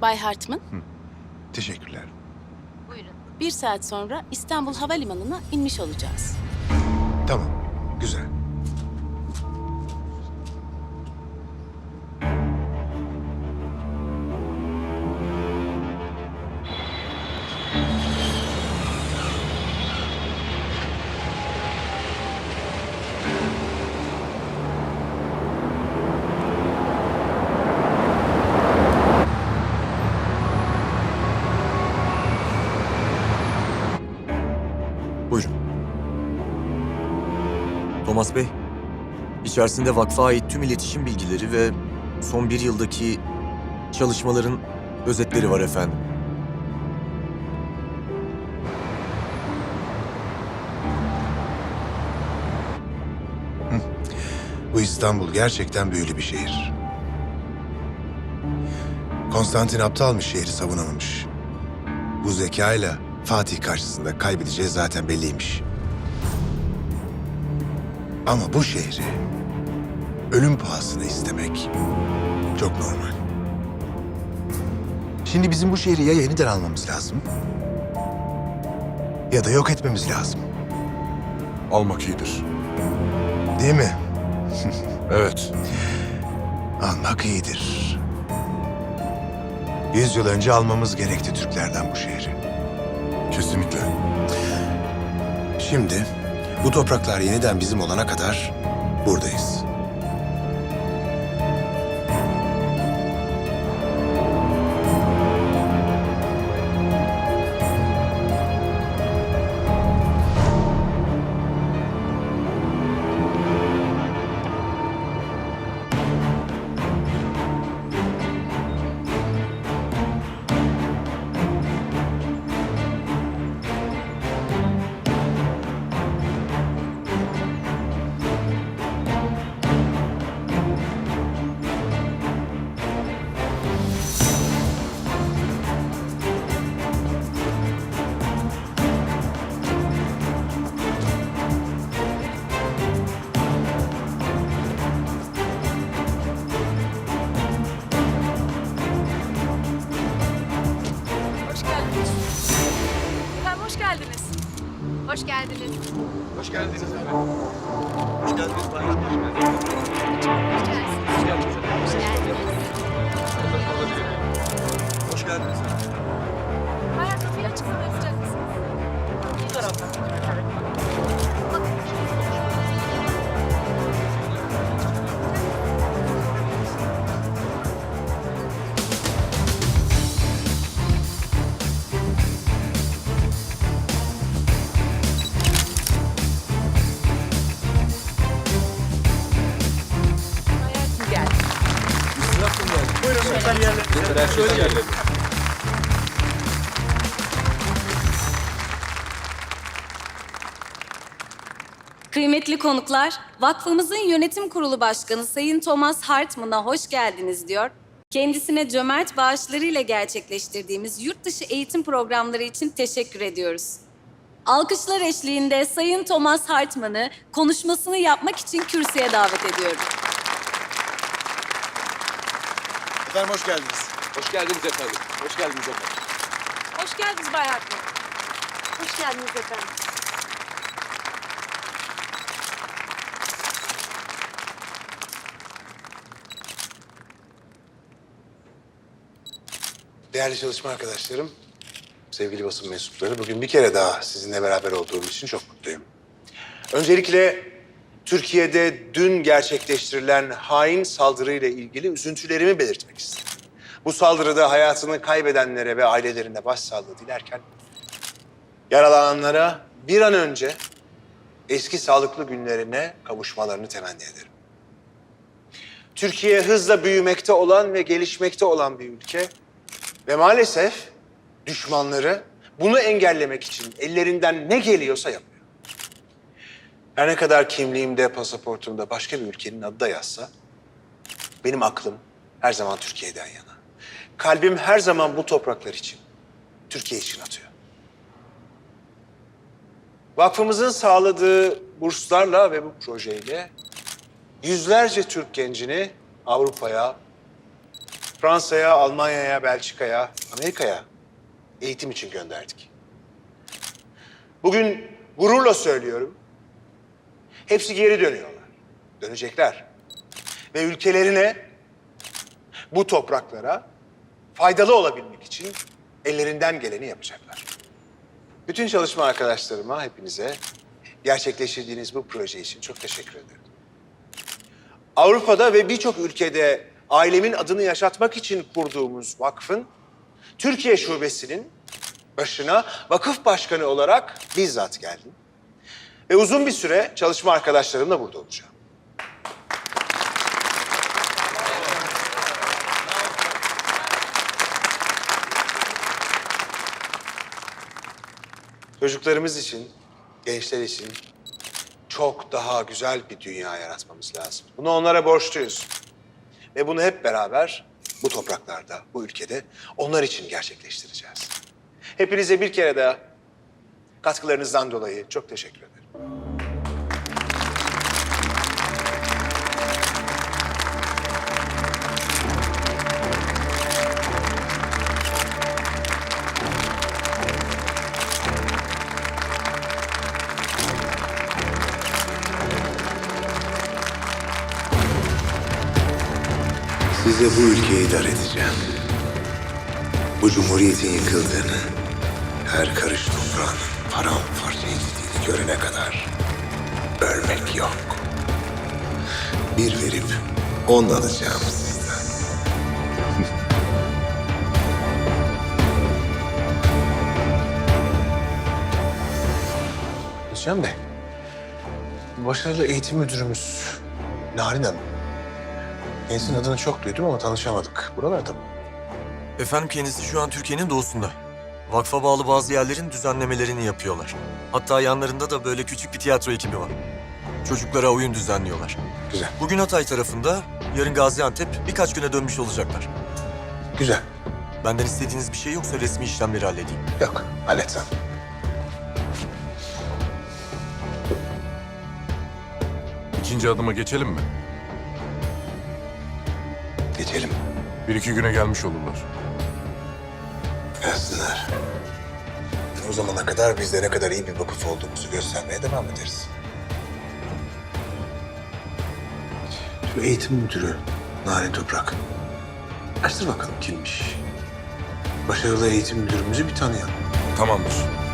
Bay Hartman, Teşekkürler. Buyurun. bir saat sonra İstanbul Havalimanı'na inmiş olacağız. Tamam, Thomas Bey, içerisinde vakfa ait tüm iletişim bilgileri ve son bir yıldaki çalışmaların özetleri var efendim. Bu İstanbul gerçekten büyülü bir şehir. Konstantin aptalmış şehri savunamamış. Bu zekayla Fatih karşısında kaybedeceği zaten belliymiş. Ama bu şehri ölüm pahasına istemek çok normal. Şimdi bizim bu şehri ya yeniden almamız lazım ya da yok etmemiz lazım. Almak iyidir. Değil mi? Evet. Almak iyidir. Yüz yıl önce almamız gerekti Türklerden bu şehri. Kesinlikle. Şimdi bu topraklar yeniden bizim olana kadar buradayız. Hoş geldiniz. Hoş geldiniz. Hoş geldiniz. Hoş Kıymetli konuklar, vakfımızın yönetim kurulu başkanı Sayın Thomas Hartman'a hoş geldiniz diyor. Kendisine cömert bağışlarıyla gerçekleştirdiğimiz yurt dışı eğitim programları için teşekkür ediyoruz. Alkışlar eşliğinde Sayın Thomas Hartman'ı konuşmasını yapmak için kürsüye davet ediyorum. Efendim hoş geldiniz. Hoş geldiniz efendim. Hoş geldiniz efendim. Hoş geldiniz Bay Hartman. Hoş geldiniz efendim. Değerli çalışma arkadaşlarım, sevgili basın mensupları, bugün bir kere daha sizinle beraber olduğum için çok mutluyum. Öncelikle Türkiye'de dün gerçekleştirilen hain saldırıyla ilgili üzüntülerimi belirtmek istedim. Bu saldırıda hayatını kaybedenlere ve ailelerine başsağlığı dilerken yaralananlara bir an önce eski sağlıklı günlerine kavuşmalarını temenni ederim. Türkiye hızla büyümekte olan ve gelişmekte olan bir ülke ve maalesef düşmanları bunu engellemek için ellerinden ne geliyorsa yapıyor. Her ne kadar kimliğimde, pasaportumda başka bir ülkenin adı da yazsa, benim aklım her zaman Türkiye'den yana. Kalbim her zaman bu topraklar için, Türkiye için atıyor. Vakfımızın sağladığı burslarla ve bu projeyle yüzlerce Türk gencini Avrupa'ya, Fransa'ya, Almanya'ya, Belçika'ya, Amerika'ya eğitim için gönderdik. Bugün gururla söylüyorum. Hepsi geri dönüyorlar. Dönecekler. Ve ülkelerine, bu topraklara faydalı olabilmek için ellerinden geleni yapacaklar. Bütün çalışma arkadaşlarıma, hepinize gerçekleştirdiğiniz bu proje için çok teşekkür ederim. Avrupa'da ve birçok ülkede ailemin adını yaşatmak için kurduğumuz vakfın Türkiye şubesinin başına vakıf başkanı olarak bizzat geldim. Ve uzun bir süre çalışma arkadaşlarımla burada olacağım. Çocuklarımız için, gençler için çok daha güzel bir dünya yaratmamız lazım. Bunu onlara borçluyuz. Ve bunu hep beraber bu topraklarda, bu ülkede onlar için gerçekleştireceğiz. Hepinize bir kere daha katkılarınızdan dolayı çok teşekkür ederim. Size bu ülkeyi dar edeceğim. Bu cumhuriyetin yıkıldığını, her karış toprağın paramparça edildiğini görene kadar ölmek yok. Bir verip on alacağım sizden. Hüseyin Bey, başarılı eğitim müdürümüz Narin Hanım. Kendisinin adını çok duydum ama tanışamadık. Buralarda mı? Efendim kendisi şu an Türkiye'nin doğusunda. Vakfa bağlı bazı yerlerin düzenlemelerini yapıyorlar. Hatta yanlarında da böyle küçük bir tiyatro ekibi var. Çocuklara oyun düzenliyorlar. Güzel, Bugün Hatay tarafında, yarın Gaziantep birkaç güne dönmüş olacaklar. güzel. Benden istediğiniz bir şey yoksa resmi işlemleri halledeyim. Yok, halletsen. İkinci adıma geçelim mi? Geçelim. Bir iki güne gelmiş olurlar. Gelsinler. O zamana kadar biz de ne kadar iyi bir vakıf olduğumuzu göstermeye devam ederiz. Şu eğitim müdürü Narin Toprak. Açtır bakalım kimmiş. Başarılı eğitim müdürümüzü bir tanıyalım. Tamamdır.